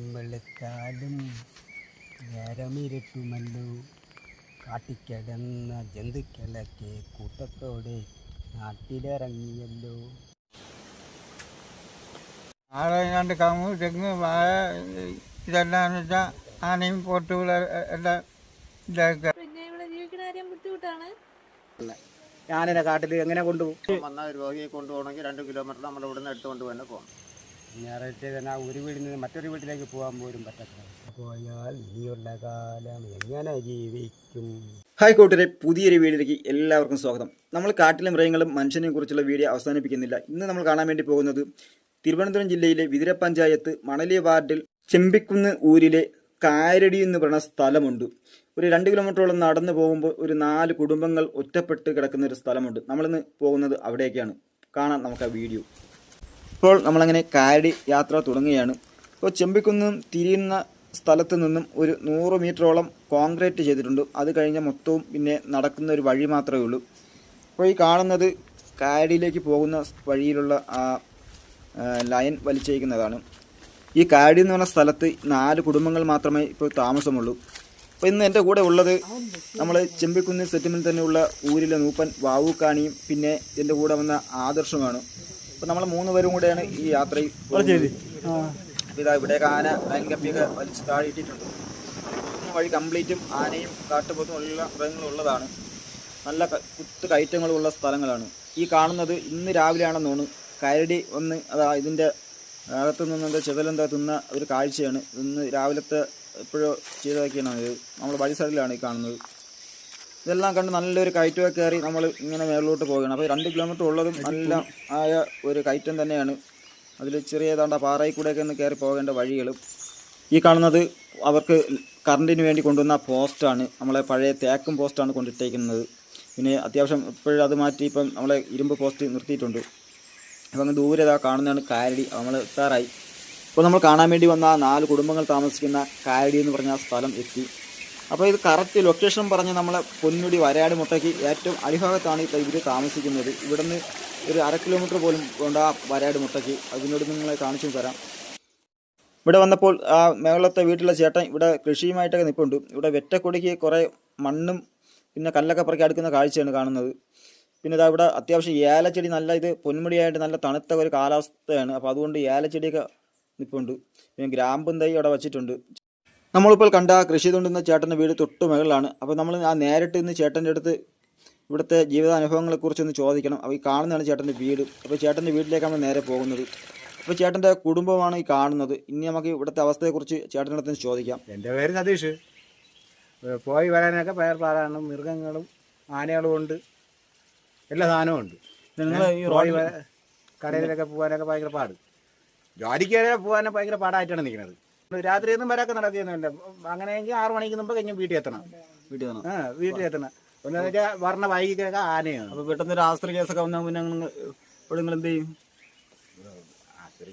നേരം വെളുത്താലും നേരമിരട്ടുമല്ലോ. കാട്ടിക്കിടന്ന ജന്തുക്കളൊക്കെ കൂട്ടത്തോടെ നാട്ടിലിറങ്ങിയല്ലോ. ആളെങ്ങാണ്ട് കങ്ങ് തെങ്ങ് വാഴ ഇതെല്ലാം വെച്ചാൽ ആനയും പോത്തുകൾ എല്ലാം ഇതൊക്കെ പിന്നെ ഇവിടെ ജീവിക്കുന്ന കാര്യം ബുദ്ധിമുട്ടാണ്? ഞാനിനെ കാട്ടിൽ എങ്ങനെ കൊണ്ടുപോകും? വന്ന രോഗിയെ കൊണ്ടുപോകണമെങ്കിൽ രണ്ട് കിലോമീറ്റർ നമ്മൾ ഇവിടുന്ന് എടുത്തുകൊണ്ട് തന്നെ പോകണം. ഞായറാഴ്ച തന്നെ ഒരു വീട്ടിൽ നിന്ന് മറ്റൊരു വീട്ടിലേക്ക് പോകാൻ പോലും പറ്റത്തില്ല. പോയാൽ ഇനിയുള്ള കാലം എങ്ങനെ ജീവിക്കും? ഹായ് കൂട്ടരെ പുതിയൊരു വീഡിയോയിലേക്ക് എല്ലാവർക്കും സ്വാഗതം. നമ്മൾ കാട്ടിലെ മൃഗങ്ങളും മനുഷ്യനെയും കുറിച്ചുള്ള വീഡിയോ അവസാനിപ്പിക്കുന്നില്ല. ഇന്ന് നമ്മൾ കാണാൻ വേണ്ടി പോകുന്നത് തിരുവനന്തപുരം ജില്ലയിലെ വിതിര പഞ്ചായത്ത് മണലി വാർഡിൽ ചെമ്പിക്കുന്ന് ഊരിലെ കാരടി എന്ന് പറയുന്ന സ്ഥലമുണ്ട്. ഒരു രണ്ട് കിലോമീറ്ററോളം നടന്നു പോകുമ്പോൾ ഒരു നാല് കുടുംബങ്ങൾ ഒറ്റപ്പെട്ട് കിടക്കുന്ന ഒരു സ്ഥലമുണ്ട്. നമ്മളിന്ന് പോകുന്നത് അവിടേക്കാണ്. കാണാം നമുക്ക് ആ വീഡിയോ. ഇപ്പോൾ നമ്മളങ്ങനെ കാരടി യാത്ര തുടങ്ങുകയാണ്. ഇപ്പോൾ ചെമ്പിക്കുന്നും തിരിയുന്ന സ്ഥലത്ത് നിന്നും ഒരു നൂറ് മീറ്ററോളം കോൺക്രീറ്റ് ചെയ്തിട്ടുണ്ട്. അത് കഴിഞ്ഞ മൊത്തവും പിന്നെ നടക്കുന്ന ഒരു വഴി മാത്രമേ ഉള്ളൂ. അപ്പോൾ ഈ കാണുന്നത് കാരടിയിലേക്ക് പോകുന്ന വഴിയിലുള്ള ആ ലൈൻ വലിച്ചേക്കുന്നതാണ്. ഈ കാരടി എന്ന് പറഞ്ഞ സ്ഥലത്ത് നാല് കുടുംബങ്ങൾ മാത്രമേ ഇപ്പോൾ താമസമുള്ളൂ. അപ്പോൾ ഇന്ന് എന്റെ കൂടെ ഉള്ളത് നമ്മൾ ചെമ്പിക്കുന്ന് സെറ്റിൽമെന്റ് തന്നെയുള്ള ഊരിലെ നൂപ്പൻ വാവുക്കാണിയും പിന്നെ എന്റെ കൂടെ വന്ന ആദർശമാണ്. അപ്പോൾ നമ്മൾ മൂന്ന് പേരും കൂടെയാണ് ഈ യാത്രയിൽ ഇവിടെ അപ്പോൾ ഇതാ ഇവിടെയൊക്കെ ആന ലൈൻ കപ്പിയൊക്കെ വലിച്ച് താഴെ ഇട്ടിട്ടുണ്ട് വഴി കംപ്ലീറ്റും ആനയും കാട്ടുപോത്തും എല്ലാ മൃഗങ്ങളും ഉള്ളതാണ്. നല്ല കുത്ത് കയറ്റങ്ങളുള്ള സ്ഥലങ്ങളാണ്. ഈ കാണുന്നത് ഇന്ന് രാവിലെയാണെന്ന് തോന്നുന്നു. കരടി വന്ന് അതാ ഇതിന്റെ അകത്ത് നിന്ന് എന്താ ചെതലെന്താ തിന്ന ഒരു കാഴ്ചയാണ്. ഇന്ന് രാവിലത്തെ എപ്പോഴോ ചെയ്തതൊക്കെയാണ് ഇത്. നമ്മൾ വഴി സൈഡിലാണ് ഈ കാണുന്നത്. ഇതെല്ലാം കണ്ട് നല്ലൊരു കയറ്റമൊക്കെ കയറി നമ്മൾ ഇങ്ങനെ മേളിലോട്ട് പോവുകയാണ്. അപ്പോൾ രണ്ട് കിലോമീറ്റർ ഉള്ളതും നല്ല ആയ ഒരു കയറ്റം തന്നെയാണ്. അതിൽ ചെറിയ ഏതാണ്ട് ആ പാറയിൽ കൂടെയൊക്കെ ഒന്ന് കയറി പോകേണ്ട വഴികളും. ഈ കാണുന്നത് അവർക്ക് കറണ്ടിന് വേണ്ടി കൊണ്ടുവന്ന പോസ്റ്റാണ് നമ്മളെ പഴയ തേക്കും പോസ്റ്റാണ് കൊണ്ടിട്ടേക്കുന്നത്. പിന്നെ അത്യാവശ്യം ഇപ്പോഴും അത് മാറ്റി ഇപ്പം നമ്മളെ ഇരുമ്പ് പോസ്റ്റ് നിർത്തിയിട്ടുണ്ട്. അപ്പം അങ്ങ് ദൂരെ ഇതാ കാണുന്നതാണ് കാരടി. നമ്മൾ എത്താറായി ഇപ്പോൾ നമ്മൾ കാണാൻ വേണ്ടി വന്ന ആ നാല് കുടുംബങ്ങൾ താമസിക്കുന്ന കാരടി എന്ന് പറഞ്ഞ ആ സ്ഥലം എത്തി. അപ്പോൾ ഇത് കറക്റ്റ് ലൊക്കേഷൻ പറഞ്ഞ് നമ്മളെ പൊന്നുടി വരയാട് മുട്ടയ്ക്ക് ഏറ്റവും അടിഭാഗത്താണ് ഇവർ താമസിക്കുന്നത്. ഇവിടുന്ന് ഒരു അര കിലോമീറ്റർ പോലും കൊണ്ട് ആ വരയാട് മുട്ടയ്ക്ക്. അതിനോട് നിങ്ങളെ കാണിച്ചു തരാം. ഇവിടെ വന്നപ്പോൾ ആ മേളത്തെ വീട്ടിലെ ചേട്ടൻ ഇവിടെ കൃഷിയുമായിട്ടൊക്കെ നിൽപ്പുണ്ട് ഇവിടെ വെറ്റക്കൊടിക്ക് കുറേ മണ്ണും പിന്നെ കല്ലൊക്കെ പറക്കി അടുക്കുന്ന കാഴ്ചയാണ് കാണുന്നത്. പിന്നെ ഇതാ ഇവിടെ അത്യാവശ്യം ഏലച്ചെടി നല്ല ഇത് പൊന്മുടിയായിട്ട് നല്ല തണുത്ത ഒരു കാലാവസ്ഥയാണ്. അപ്പോൾ അതുകൊണ്ട് ഏലച്ചെടിയൊക്കെ നിൽപ്പുണ്ട് പിന്നെ ഗ്രാമ്പും തൈ അവിടെ വച്ചിട്ടുണ്ട്. നമ്മളിപ്പോൾ കണ്ട കൃഷി തൊണ്ടുന്ന ചേട്ടന്റെ വീട് തൊട്ട് മുകളിലാണ്. അപ്പോൾ നമ്മൾ ആ നേരിട്ട് ഇന്ന് ചേട്ടന്റെ അടുത്ത് ഇവിടുത്തെ ജീവിതാനുഭവങ്ങളെക്കുറിച്ചൊന്ന് ചോദിക്കണം. അപ്പോൾ ഈ കാണുന്നതാണ് ചേട്ടന്റെ വീട്. അപ്പോൾ ചേട്ടന്റെ വീട്ടിലേക്കാണ് നമ്മൾ നേരെ പോകുന്നത്. അപ്പോൾ ചേട്ടന്റെ കുടുംബമാണ് ഈ കാണുന്നത്. ഇനി നമുക്ക് ഇവിടുത്തെ അവസ്ഥയെക്കുറിച്ച് ചേട്ടന്റെ അടുത്ത് ചോദിക്കാം. എന്റെ പേര് സതീഷ്. പോയി വരാനൊക്കെ പയർ പാടാണ് മൃഗങ്ങളും ആനകളും ഉണ്ട്. എല്ലാ സാധനവും ഉണ്ട്. നിങ്ങൾ ഈ റോഡിൽ കടയിലൊക്കെ പോകാനൊക്കെ ഭയങ്കര പാട്. ജോലിക്ക് വരെ പോകാനൊക്കെ ഭയങ്കര പാടായിട്ടാണ് നിൽക്കുന്നത്. രാത്രി ഒന്നും വരാക്ക നടക്കുന്നില്ല അങ്ങനെയെങ്കിൽ ആറു മണിക്ക് മുമ്പ് കഴിഞ്ഞ് വീട്ടിൽ എത്തണം. വീട്ടിൽ ആ വീട്ടിൽ എത്തണം. വെച്ചാൽ പറഞ്ഞ വൈകിട്ടൊക്കെ ആനയാണ്. അപ്പൊ പെട്ടെന്ന് ഒരു ആസ്ത്ര കേസൊക്കെ വന്നാൽ പിന്നെ ഇവിടെ നിങ്ങൾ എന്ത് ചെയ്യും?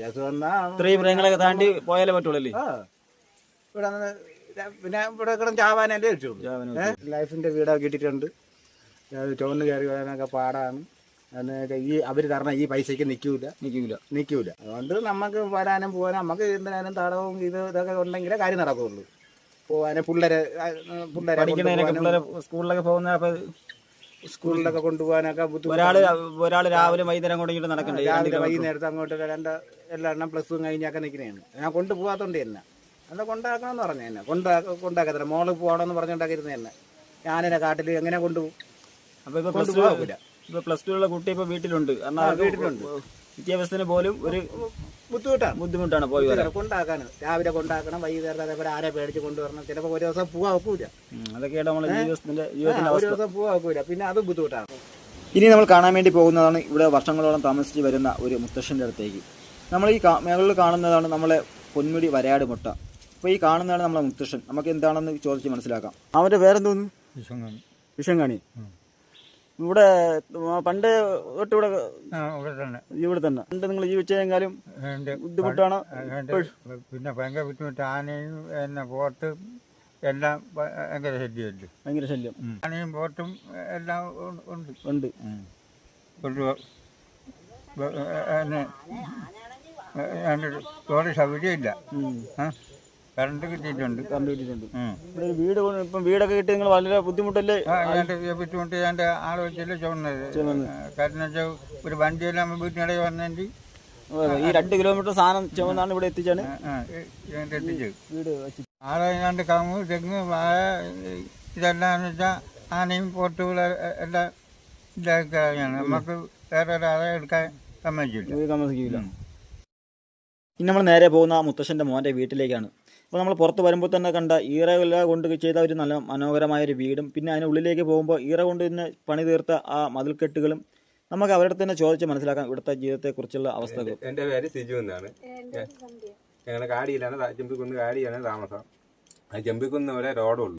കേസ് വന്നാൽ ഇത്രയും മൃഗങ്ങളൊക്കെ താണ്ടി പോയാലേ പറ്റുള്ളൂ ഇവിടെ പിന്നെ ഇവിടെ കിടന്ന് ചാവാനല്ലേ വെച്ചുള്ളൂ ലൈഫിന്റെ വീടൊക്കെ കിട്ടിയിട്ടുണ്ട്. അത് ചുവന്ന് കയറി വരാനൊക്കെ പാടാണ്. ഈ അവർ തരണ ഈ പൈസയ്ക്ക് നിൽക്കൂല നിൽക്കൂല നിൽക്കൂല അതുകൊണ്ട് നമുക്ക് വരാനും പോകാനും നമുക്ക് എന്തിനാനും തടവും ഇത് ഇതൊക്കെ ഉണ്ടെങ്കിലേ കാര്യം നടക്കുള്ളൂ. പിള്ളേരെ പിള്ളേരെ സ്കൂളിലൊക്കെ പോകുന്ന അപ്പോൾ സ്കൂളിലൊക്കെ കൊണ്ടുപോകാനൊക്കെ ഒരാൾ ഒരാൾ രാവിലെ വൈകുന്നേരം കൊണ്ടെങ്കിലും നടക്കണ്ടേ? രാവിലെ. വൈകുന്നേരത്ത് അങ്ങോട്ട് രണ്ട് എല്ലാം പ്ലസ് ടു കഴിഞ്ഞൊക്കെ നിൽക്കുന്നതാണ് ഞാൻ കൊണ്ടുപോകാത്തോണ്ട് തന്നെ. അല്ല കൊണ്ടാക്കണമെന്ന് പറഞ്ഞു തന്നെ. കൊണ്ടാ കൊണ്ടാക്കത്തില്ല. മോൾ പോകണമെന്ന് പറഞ്ഞുകൊണ്ടാക്കിരുന്ന തന്നെ. ഞാനെന്നെ കാട്ടിൽ എങ്ങനെ കൊണ്ടുപോകും? അപ്പൊ ഇപ്പൊ കൊണ്ടുപോകില്ല ഇപ്പൊ പ്ലസ് ടു ഉള്ള കുട്ടി ഇപ്പൊ വീട്ടിലുണ്ട്. കാരണം വീട്ടിലുണ്ട്. വിദ്യാഭ്യാസത്തിന് പോലും ഒരു ബുദ്ധിമുട്ടാണ്. ബുദ്ധിമുട്ടാണ് പോയി വരാൻ. കൊണ്ടാക്കാൻ രാവിലെ കൊണ്ടാക്കണം വൈകുന്നേരം അതേപോലെ ആരെ പേടിച്ച് കൊണ്ടുവരണം. ചിലപ്പോ ഒരു ദിവസം പോവാക്കൂല ഉം, അതൊക്കെയാണ് നമ്മളെ ജീവിതത്തിന്റെ ഒരു ദിവസം ഒക്കൂല പിന്നെ അത് ബുദ്ധിമുട്ടാണ്. ഇനി നമ്മൾ കാണാൻ വേണ്ടി പോകുന്നതാണ് ഇവിടെ വർഷങ്ങളോളം താമസിച്ച് വരുന്ന ഒരു മുത്തശ്ശന്റെ അടുത്തേക്ക്. നമ്മൾ ഈ മേഖലയിൽ മേളിൽ കാണുന്നതാണ് നമ്മളെ പൊന്മുടി വരയാട് മുട്ട. അപ്പോൾ ഈ കാണുന്നതാണ് നമ്മളെ മുത്തശ്ശൻ. നമുക്ക് എന്താണെന്ന് ചോദിച്ച് മനസ്സിലാക്കാം. അവന്റെ പേരെന്തോന്നു? വിഷം വിഷങ്കാണി ഇവിടെ പണ്ട് തൊട്ട് ഇവിടെ ഇവിടെ തന്നെ. ഇവിടെ തന്നെ. പണ്ട് നിങ്ങൾ ജീവിച്ചെങ്കിലും എന്റെ ബുദ്ധിമുട്ടാണ് പിന്നെ ഭയങ്കര ബുദ്ധിമുട്ട്. ആനയും പിന്നെ പോത്തും എല്ലാം ഭയങ്കര ശല്യമല്ലേ ഭയങ്കര ശല്യം. ആനയും പോത്തും എല്ലാം ഉണ്ട്. ഉണ്ട്. ഒരു സൗകര്യമില്ല. കറണ്ട് കിട്ടിയിട്ടുണ്ട്. കറണ്ട് കിട്ടിയിട്ടുണ്ട്. ഇവിടെ ഒരു വീട് കൊണ്ട് ഇപ്പം വീടൊക്കെ കിട്ടി നിങ്ങൾ വളരെ ബുദ്ധിമുട്ടല്ലേ? ബുദ്ധിമുട്ട് ഞാൻ ആളെ വെച്ചല്ലേ ചുമന്നത്. കാരണം വെച്ചാൽ ഒരു വണ്ടിയെല്ലാം വീട്ടിനിടയിൽ വന്നെങ്കിൽ ഈ രണ്ട് കിലോമീറ്റർ സാധനം ചുമന്നാണ് ഇവിടെ എത്തിച്ചാണ് വീട് ആളെ കണ്ട് കമു തെങ്ങ് വാഴ ഇതെല്ലാം വെച്ചാൽ ആനയും പോത്തുകൾ എല്ലാം ഇതാക്കി കളയാണ് നമുക്ക് വേറെ ഒരാളെ എടുക്കാൻ സമ്മതിക്കില്ല. താമസിക്കില്ല ഇനി നമ്മൾ നേരെ പോകുന്ന മുത്തശ്ശന്റെ മോന്റെ വീട്ടിലേക്കാണ്. അപ്പോൾ നമ്മൾ പുറത്ത് വരുമ്പോൾ തന്നെ കണ്ട ഈറവില കൊണ്ട് ചെയ്ത ഒരു നല്ല മനോഹരമായ ഒരു വീടും. പിന്നെ അതിന് ഉള്ളിലേക്ക് പോകുമ്പോൾ ഈറ കൊണ്ട് തന്നെ പണി തീർത്ത ആ മതിൽക്കെട്ടുകളും നമുക്ക് അവരുടെ തന്നെ ചോദിച്ച് മനസ്സിലാക്കാം ഇവിടുത്തെ ജീവിതത്തെക്കുറിച്ചുള്ള അവസ്ഥകൾ. എന്റെ പേര് സിജു എന്നാണ്. ഞങ്ങളുടെ കാടിയിലാണ് ചെമ്പിക്കുന്ന് കാടിയാണ് താമസം. ആ ചെമ്പിക്കുന്ന് വരെ റോഡുള്ളൂ.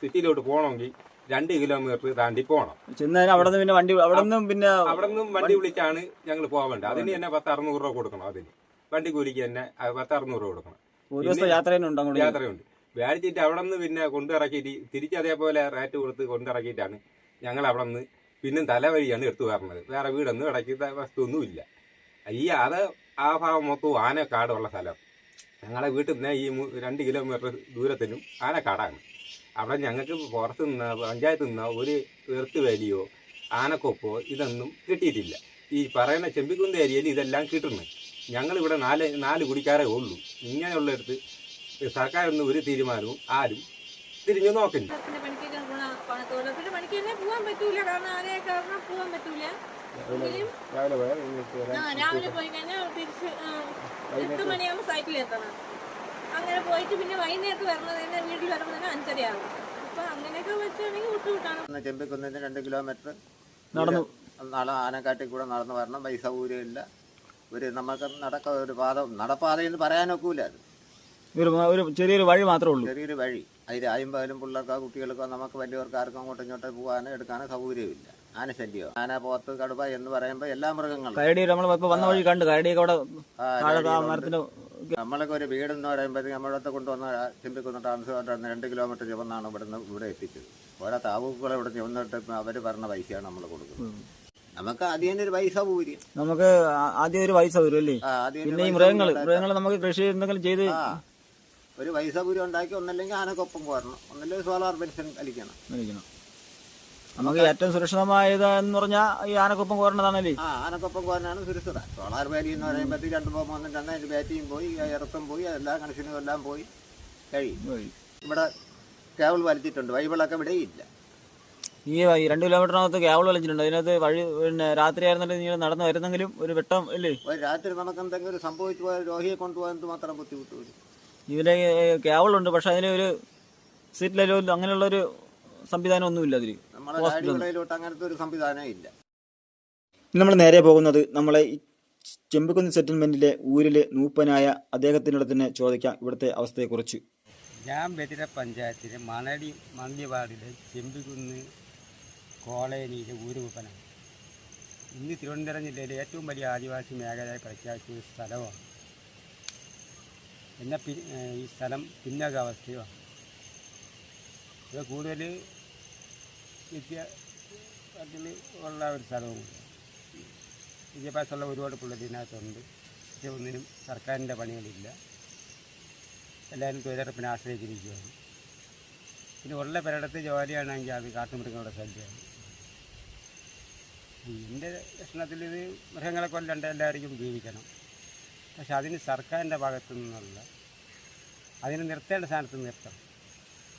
സിറ്റിയിലോട്ട് പോകണമെങ്കിൽ രണ്ട് കിലോമീറ്റർ താണ്ടി പോകണം. ചെന്നതിന് അവിടെ നിന്ന് പിന്നെ വണ്ടി അവിടെ നിന്നും പിന്നെ അവിടെ നിന്നും വണ്ടി വിളിച്ചാണ് ഞങ്ങൾ പോകേണ്ടത് അതിന് തന്നെ പത്ത് അറുന്നൂറ് രൂപ കൊടുക്കണം അതിന്. വണ്ടി കൂലിക്ക് തന്നെ പത്ത് അറുന്നൂറ് രൂപ കൊടുക്കണം. ഒരു ദിവസം യാത്ര തന്നെ ഉണ്ട് അങ്ങോട്ട്? യാത്രയുണ്ട്. മേടിച്ചിട്ട് അവിടെ നിന്ന് പിന്നെ കൊണ്ടിറക്കിയിട്ട് തിരിച്ച് അതേപോലെ റേറ്റ് കൊടുത്ത് കൊണ്ടിറക്കിയിട്ടാണ് ഞങ്ങൾ അവിടെ നിന്ന് പിന്നെ തലവഴിയാണ് എടുത്തു വരണത്. വേറെ വീടൊന്നും ഇടയ്ക്ക് വസ്തുവൊന്നും ഇല്ല ഈ അത് ആ ഭാഗം മൊത്തവും ആനക്കാടുള്ള സ്ഥലം. ഞങ്ങളെ വീട്ടിൽ നിന്ന് ഈ രണ്ട് കിലോമീറ്റർ ദൂരത്തിനും ആനക്കാടാണ്. അവിടെ ഞങ്ങൾക്ക് പുറത്ത് നിന്ന് പഞ്ചായത്ത് നിന്ന് ഒരു എർത്ത് വേലിയോ ആനക്കൊപ്പോ ഇതൊന്നും കിട്ടിയിട്ടില്ല. ഈ പറയുന്ന ചെമ്പിക്കുന്ന ഏരിയയിൽ ഇതെല്ലാം കിട്ടുന്നു. ഞങ്ങളിവിടെ നാല് നാല് കുടിക്കാരേ ഉള്ളൂ. ഇങ്ങനെയുള്ളിടത്ത് സർക്കാരൊന്നും ഒരു തീരുമാനവും ആരും തിരിഞ്ഞു നോക്കില്ല പോകാൻ പറ്റൂല. കാരണം പോകാൻ പറ്റൂല. രാവിലെ പോയി കഴിഞ്ഞാൽ തിരിച്ച് ആ, എട്ട് മണിയാകുമ്പോൾ സൈക്കിളിൽ എത്തണം. അങ്ങനെ പോയിട്ട് പിന്നെ വൈകുന്നേരത്ത് വരണത് തന്നെ വീട്ടിൽ വരുമ്പോൾ തന്നെ അഞ്ചരയാകും അപ്പൊ അങ്ങനെയൊക്കെ വെച്ചാണെങ്കിൽ ബുദ്ധിമുട്ടാണ്. ഇന്ന് ചെമ്പിക്കുന്നിന് രണ്ട് കിലോമീറ്റർ നടന്നു. നാളെ ആനക്കാട്ടിൽ കൂടെ നടന്നു വരണം. പൈസ സൗകര്യമില്ല ഒരു നമുക്ക് നടക്ക ഒരു പാത നടപ്പാത എന്ന് പറയാനൊക്കൂല അത്. ഒരു ഒരു ചെറിയൊരു വഴി മാത്രമേ ഉള്ളൂ. ചെറിയൊരു വഴി. അതിൽ അയമ്പായാലും പിള്ളേർക്കോ കുട്ടികൾക്കോ നമുക്ക് വലിയവർക്ക് ആർക്കും അങ്ങോട്ടും ഇങ്ങോട്ടും പോകാനോ എടുക്കാനോ സൗകര്യമില്ല. ആന ശല്യോ ആന പോത്ത് കടുവ എന്ന് പറയുമ്പോൾ എല്ലാ മൃഗങ്ങളും. കരടി നമ്മൾ വന്ന വഴി കണ്ട് കരടിയൊക്കെ അവിടെ നമ്മളൊക്കെ ഒരു വീടെന്ന് പറയുമ്പോഴത്തേക്ക് നമ്മളിടത്ത് കൊണ്ടുവന്ന ചിന്തിക്കുന്ന താമസമായിട്ട് രണ്ട് കിലോമീറ്റർ ചുവന്നാണ് ഇവിടുന്ന് ഇവിടെ എത്തിച്ചത്. ഓരോ താവൂക്കുകളെ ഇവിടെ ചുവന്നിട്ട് അവർ പറഞ്ഞ പൈസയാണ് നമ്മൾ കൊടുക്കുന്നത്. നമുക്ക് ആദ്യം ഒരു പൈസ പോരും. നമുക്ക് ആദ്യം ഒരു പൈസ വരും അല്ലേ? പിന്നെ ഈ മൃഗങ്ങൾ മൃഗങ്ങൾ നമുക്ക് കൃഷി എന്തെങ്കിലും ചെയ്ത് ഒരു പൈസ പൂരം ഉണ്ടാക്കി ഒന്നല്ലെങ്കിൽ ആനക്കൊപ്പം പോരണം. ഒന്നല്ലെങ്കിൽ സോളാർ പെൻഷൻ കളിക്കണം കളിക്കണം നമുക്ക് ഏറ്റവും സുരക്ഷിതമായത് എന്ന് പറഞ്ഞാൽ ഈ ആനക്കൊപ്പം കോരണതാണല്ലേ ആ ആനക്കൊപ്പം പോകാനാണ് സുരക്ഷിത. സോളാർ ബാലി എന്ന് പറയുമ്പോഴത്തേക്ക് രണ്ട് പോകുമ്പോൾ ഒന്നും അതിന്റെ ബാറ്റിയും പോയി ഇറക്കം പോയി എല്ലാ കണക്ഷനും എല്ലാം പോയി. കഴിയും. ഇവിടെ കേബിൾ വലിച്ചിട്ടുണ്ട്. വൈബിളൊക്കെ ഇവിടെ ഇല്ല. ഈ ഈ രണ്ട് കിലോമീറ്ററിനകത്ത് കേബിൾ വലിച്ചിട്ടുണ്ട്. അതിനകത്ത് വഴി പിന്നെ രാത്രി ആയിരുന്നിട്ട് നിങ്ങൾ നടന്നു വരുന്നെങ്കിലും ഒരു വെട്ടം ഇല്ലേ? ഒരു രാത്രി നമുക്ക് എന്തെങ്കിലും ഒരു സംഭവിച്ചു പോയാൽ രോഗിയെ കൊണ്ടുപോകാൻ മാത്രം ബുദ്ധിമുട്ട് വരും? ഇതിലെ കേബിളുണ്ട് പക്ഷെ അതിന് ഒരു സീറ്റ് ലെവലിൽ അങ്ങനെയുള്ള ഒരു സംവിധാനം ഒന്നുമില്ല അതിൽ അങ്ങനത്തെ ഒരു സംവിധാനം ഇല്ല. നമ്മൾ നേരെ പോകുന്നത് നമ്മളെ ചെമ്പുകുന്ന് സെറ്റിൽമെന്റിലെ ഊരിലെ നൂപ്പനായ അദ്ദേഹത്തിനോട് തന്നെ ചോദിക്കാം ഇവിടുത്തെ അവസ്ഥയെക്കുറിച്ച്. ഞാൻ ബദിര പഞ്ചായത്തിലെ മണടി മണലി വാർഡിലെ ചെമ്പിക്കുന്ന് കോളനിയിലെ ഊരുവിപ്പനം ഇന്ന് തിരുവനന്തപുരം ജില്ലയിലെ ഏറ്റവും വലിയ ആദിവാസി മേഖലയായി പ്രഖ്യാപിച്ച സ്ഥലമാണ്. എന്നാൽ പി ഈ സ്ഥലം പിന്നകാവസ്ഥയോ ഇത് കൂടുതൽ വിദ്യാഭ്യാസത്തിൽ ഉള്ള ഒരു സ്ഥലവും. വിദ്യാഭ്യാസമുള്ള ഒരുപാട് പിള്ളേർ ഇതിനകത്തുണ്ട്. പക്ഷേ ഒന്നിനും സർക്കാരിന്റെ പണികളില്ല. എല്ലാവരും തൊഴിലുറപ്പിനെ ആശ്രയിച്ചിരിക്കുകയാണ്. പിന്നെ ഉള്ള പെരടത്ത് ജോലിയാണെങ്കിൽ അത് കാട്ടുമൃഗങ്ങളുടെ ശല്യമാണ്. എന്റെ പ്രശ്നത്തിൽ ഇത് മൃഗങ്ങളെ കൊല്ലണ്ട എല്ലാവർക്കും ജീവിക്കണം പക്ഷെ അതിന് സർക്കാരിന്റെ ഭാഗത്തു നിന്നുള്ള അതിന് നിർത്തേണ്ട സ്ഥാനത്ത് നിർത്തണം.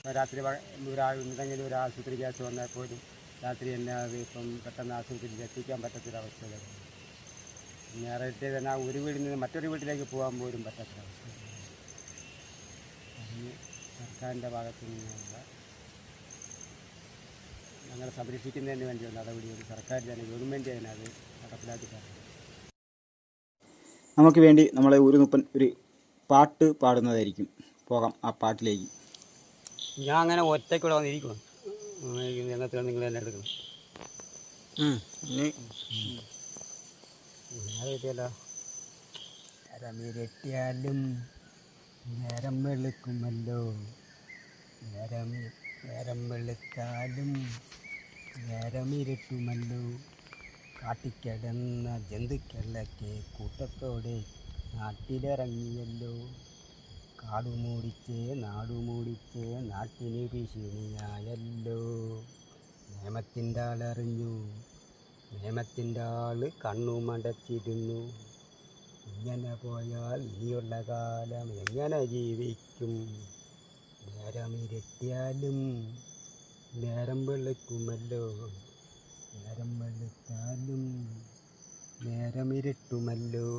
രാത്രി എന്തെങ്കിലും ഒരു ആശുപത്രി കേസ് വന്നാൽ പോലും രാത്രി തന്നെ അത് ഇപ്പം പെട്ടെന്ന് ആശുപത്രിയിൽ എത്തിക്കാൻ പറ്റത്തൊരവസ്ഥ നേരത്തെ തന്നെ ഒരു വീടിൽ നിന്ന് മറ്റൊരു വീട്ടിലേക്ക് പോകാൻ പോലും പറ്റാത്തൊരവസ്ഥ സർക്കാരിന്റെ ഭാഗത്തു നിന്നുള്ള ഞങ്ങളെ സംരക്ഷിക്കുന്നതിന് വേണ്ടിയുള്ള നടപടികൾ സർക്കാർ തന്നെ ഗവൺമെന്റ് തന്നെ അത് നടപ്പിലാക്കി തരണം നമുക്ക് വേണ്ടി നമ്മളെ ഊരുനുപ്പൻ ഒരു പാട്ട് പാടുന്നതായിരിക്കും. പോകാം ആ പാട്ടിലേക്ക്. ഞാൻ അങ്ങനെ ഒറ്റയ്ക്കൂടെ വന്നിരിക്കുന്നു രംഗത്ത് നിങ്ങൾ തന്നെ എടുക്കണം ും. നേരമിരട്ടിയാലും നേരം വെളുക്കുമല്ലോ. നേരം നേരം വെളുത്താലും നേരമിരട്ടുമല്ലോ. കാട്ടിക്കിടന്ന ജന്തുക്കളൊക്കെ കൂട്ടത്തോടെ നാട്ടിലിറങ്ങിയല്ലോ. കാടുമൂടിച്ച് നാടുമൂടിച്ച് നാട്ടിന് ഭീഷണിയായല്ലോ. നിയമത്തിന്റെ ആളറിഞ്ഞു നിയമത്തിന്റെ ആൾ കണ്ണുമടച്ചിരുന്നു. ഇങ്ങനെ പോയാൽ ഇനിയുള്ള കാലം എങ്ങനെ ജീവിക്കും? നേരം ഇരട്ടിയാലും നേരം വെളുക്കുമല്ലോ. നേരം വെളുത്താലും നേരം ഇരുട്ടുമല്ലോ